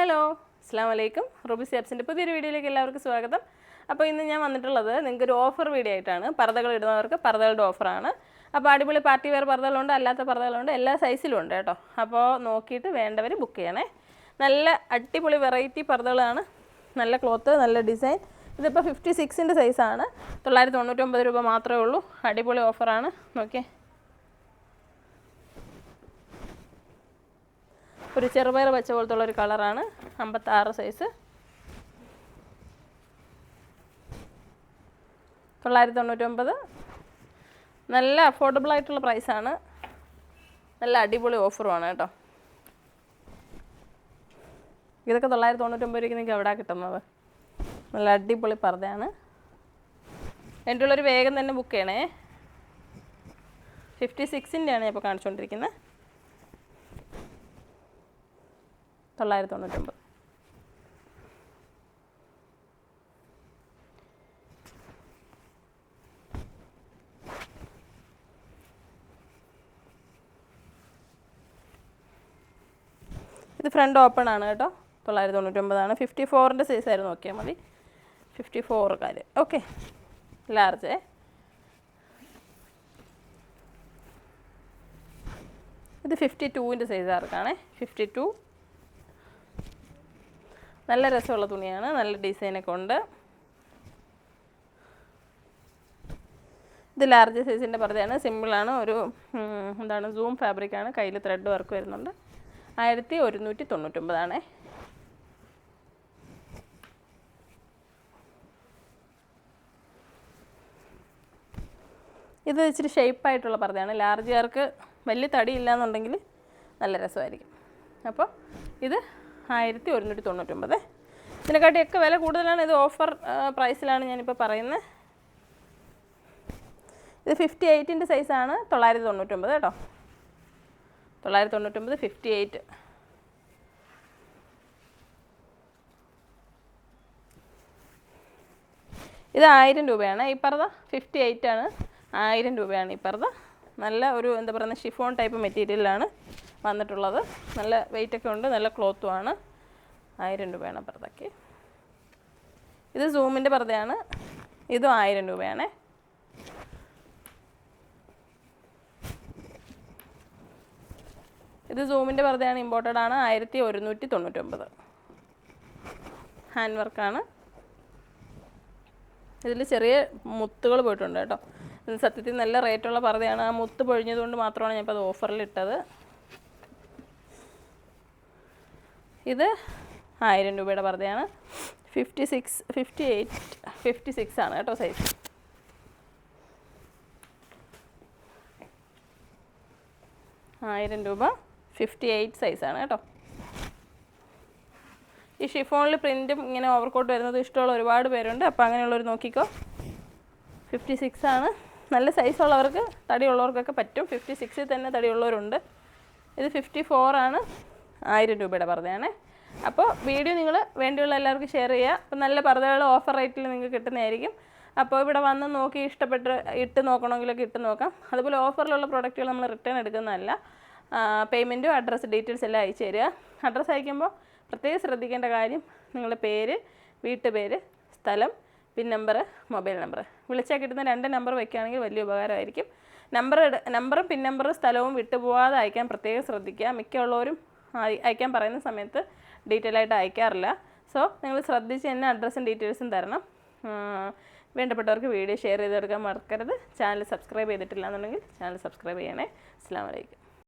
Hello അസ്സാം വലൈക്കും Ruby സാബ്സിന്റെ പുതിയൊരു വീഡിയോയിലേക്ക് എല്ലാവർക്കും സ്വാഗതം. അപ്പോൾ ഇന്ന് ഞാൻ വന്നിട്ടുള്ളത് നിങ്ങൾക്ക് ഒരു ഓഫർ വീഡിയോ ആയിട്ടാണ്. പർദ്ദകൾ ഇടുന്നവർക്ക് പർദ്ദകളുടെ ഓഫറാണ്. അപ്പോൾ അടിപൊളി പാർട്ടി വെയർ പർദ്ദകളുണ്ട് അല്ലാത്ത പർദ്ദകളുണ്ട് എല്ലാ സൈസിലും ഉണ്ട് കേട്ടോ. അപ്പോൾ നോക്കിയിട്ട് വേണ്ടവർ ബുക്ക് ചെയ്യണേ. നല്ല അടിപൊളി വെറൈറ്റി പർദ്ദകളാണ്. നല്ല ക്ലോത്ത് നല്ല ഡിസൈൻ ഇതിപ്പോൾ ഫിഫ്റ്റി സിക്സിന്റെ സൈസാണ് തൊള്ളായിരത്തി തൊണ്ണൂറ്റൊമ്പത് രൂപ മാത്രമേ ഉള്ളൂ. അടിപൊളി ഓഫറാണ് നോക്കിയേ. ഒരു ചെറുപയർ വെച്ച പോലത്തുള്ള ഒരു കളറാണ്. അമ്പത്താറ് സൈസ് തൊള്ളായിരത്തി തൊണ്ണൂറ്റൊമ്പത് നല്ല അഫോർഡബിൾ ആയിട്ടുള്ള പ്രൈസാണ് നല്ല അടിപൊളി ഓഫറുമാണ് കേട്ടോ. ഇതൊക്കെ തൊള്ളായിരത്തി തൊണ്ണൂറ്റൊമ്പത് രൂപയ്ക്ക് നിങ്ങൾക്ക് എവിടെ കിട്ടുന്നത്? നല്ല അടിപൊളി പർദ്ദയാണ്. എന്റെ ഉള്ളൊരു വേഗം തന്നെ ബുക്ക് ചെയ്യണേ. ഫിഫ്റ്റി സിക്സിന്റെയാണ് ഞാൻ ഇപ്പോൾ കാണിച്ചുകൊണ്ടിരിക്കുന്നത് തൊള്ളായിരത്തി തൊണ്ണൂറ്റൊമ്പത് ഇത് ഫ്രണ്ട് ഓപ്പൺ ആണ് കേട്ടോ. തൊള്ളായിരത്തി തൊണ്ണൂറ്റൊമ്പതാണ് ഫിഫ്റ്റി ഫോറിന്റെ സൈസ് ആയിരുന്നു. നോക്കിയാൽ മതി. ഫിഫ്റ്റി ഫോറുകാർ ഓക്കെ ലാർജ് ഇത് ഫിഫ്റ്റി ടൂവിന്റെ സൈസാർക്കാണേ ഫിഫ്റ്റി ടു നല്ല രസമുള്ള തുണിയാണ്. നല്ല ഡിസൈനൊക്കെ ഉണ്ട്. ഇത് ലാർജ് സൈസിന്റെ പർദ്ദയാണ്. സിമ്പിളാണ് ഒരു എന്താണ് സൂം ഫാബ്രിക്കാണ് കയ്യിൽ ത്രെഡ് വർക്ക് വരുന്നുണ്ട്. ആയിരത്തി ഒരുന്നൂറ്റി തൊണ്ണൂറ്റൊമ്പതാണേ ഇത് ഇച്ചിരി ഷേപ്പായിട്ടുള്ള പർദ്ദയാണ്. ലാർജുകാർക്ക് വലിയ തടി ഇല്ലാന്നുണ്ടെങ്കിൽ നല്ല രസമായിരിക്കും. അപ്പോൾ ഇത് ആയിരത്തി ഒരുന്നൂറ്റി തൊണ്ണൂറ്റൊമ്പത് ഇതിനെക്കാട്ടിയൊക്കെ വില കൂടുതലാണ് ഇത് ഓഫർ പ്രൈസിലാണ് ഞാനിപ്പോൾ പറയുന്നത് ഇത് ഫിഫ്റ്റി എയ്റ്റിന്റെ സൈസാണ് തൊള്ളായിരത്തി തൊണ്ണൂറ്റൊമ്പത് കേട്ടോ. തൊള്ളായിരത്തി തൊണ്ണൂറ്റൊമ്പത് ഫിഫ്റ്റി എയ്റ്റ് ഇത് ആയിരം രൂപയാണ് ഈ പറത ഫിഫ്റ്റി എയ്റ്റ് ആണ് ആയിരം രൂപയാണ് ഈ പറത നല്ല ഒരു എന്താ പറയുക ഷിഫോൺ ടൈപ്പ് മെറ്റീരിയലാണ് വന്നിട്ടുള്ളത്. നല്ല വെയിറ്റ് ഒക്കെ ഉണ്ട്. നല്ല ക്ലോത്തും ആണ്. ആയിരം രൂപയാണ് പർദ്ദയ്ക്ക് ഇത് സൂമിന്റെ പർദ്ദയാണ് ഇതും ആയിരം രൂപയാണ്. ഇത് സൂമിന്റെ പർദ്ദയാണ് ഇമ്പോർട്ടഡ് ആണ്. ആയിരത്തി ഒരുന്നൂറ്റി തൊണ്ണൂറ്റൊമ്പത് ഹാൻഡ് വർക്കാണ് ഇതിൽ ചെറിയ മുത്തുകൾ പോയിട്ടുണ്ട് കേട്ടോ. സത്യത്തിൽ നല്ല റേറ്റുള്ള പർദ്ദയാണ് ആ മുത്ത് പൊഴിഞ്ഞതുകൊണ്ട് മാത്രമാണ് ഞാനിപ്പോൾ അത് ഓഫറിൽ ഇത് ആയിരം രൂപയുടെ പർദ്ദയാണ് fifty six fifty eight fifty six ആണ് കേട്ടോ സൈസ് ആയിരം രൂപ ഫിഫ്റ്റി എയ്റ്റ് സൈസാണ് കേട്ടോ. ഈ ഷിഫോണിൽ പ്രിന്റും ഇങ്ങനെ ഓവർകോട്ട് വരുന്നത് ഇഷ്ടമുള്ള ഒരുപാട് പേരുണ്ട്. അപ്പോൾ അങ്ങനെയുള്ളവർ നോക്കിക്കോ. ഫിഫ്റ്റി സിക്സ് ആണ്. നല്ല സൈസ് ഉള്ളവർക്ക് തടിയുള്ളവർക്കൊക്കെ പറ്റും. ഫിഫ്റ്റി സിക്സിൽ തന്നെ തടിയുള്ളവരുണ്ട് ഇത് ഫിഫ്റ്റി ആണ്. ആയിരം രൂപയുടെ പർദ്ദയാണ്. അപ്പോൾ വീഡിയോ നിങ്ങൾ വേണ്ടിയുള്ള എല്ലാവർക്കും ഷെയർ ചെയ്യുക. അപ്പോൾ നല്ല പർദ്ദകൾ ഓഫർ റേറ്റിൽ നിങ്ങൾക്ക് കിട്ടുന്നതായിരിക്കും. അപ്പോൾ ഇവിടെ വന്ന് നോക്കി ഇഷ്ടപ്പെട്ട് ഇട്ട് നോക്കണമെങ്കിലൊക്കെ ഇട്ട് നോക്കാം. അതുപോലെ ഓഫറിലുള്ള പ്രോഡക്റ്റുകൾ നമ്മൾ റിട്ടേൺ എടുക്കുന്നതല്ല. പേയ്മെന്റും അഡ്രസ്സ് ഡീറ്റെയിൽസ് എല്ലാം അയച്ചു തരിക. അഡ്രസ്സ് അയക്കുമ്പോൾ പ്രത്യേകം ശ്രദ്ധിക്കേണ്ട കാര്യം നിങ്ങളുടെ പേര് വീട്ടുപേര് സ്ഥലം പിൻ നമ്പർ മൊബൈൽ നമ്പർ വിളിച്ചാൽ കിട്ടുന്ന രണ്ട് നമ്പർ വയ്ക്കുകയാണെങ്കിൽ വലിയ ഉപകാരമായിരിക്കും. നമ്പർ നമ്പറും പിൻ നമ്പറും സ്ഥലവും വിട്ടുപോകാതെ അയക്കാൻ പ്രത്യേകം ശ്രദ്ധിക്കുക. മിക്കുള്ളവരും അയക്കാൻ പറയുന്ന സമയത്ത് ഡീറ്റെയിൽ ആയിട്ട് അയക്കാറില്ല. സോ നിങ്ങൾ ശ്രദ്ധിച്ച് തന്നെ അഡ്രസ്സും ഡീറ്റെയിൽസും തരണം. വേണ്ടപ്പെട്ടവർക്ക് വീഡിയോ ഷെയർ ചെയ്ത് കൊടുക്കാൻ മറക്കരുത്. ചാനൽ സബ്സ്ക്രൈബ് ചെയ്തിട്ടില്ല എന്നുണ്ടെങ്കിൽ ചാനൽ സബ്സ്ക്രൈബ് ചെയ്യണേ. അസ്സാം വലൈക്കും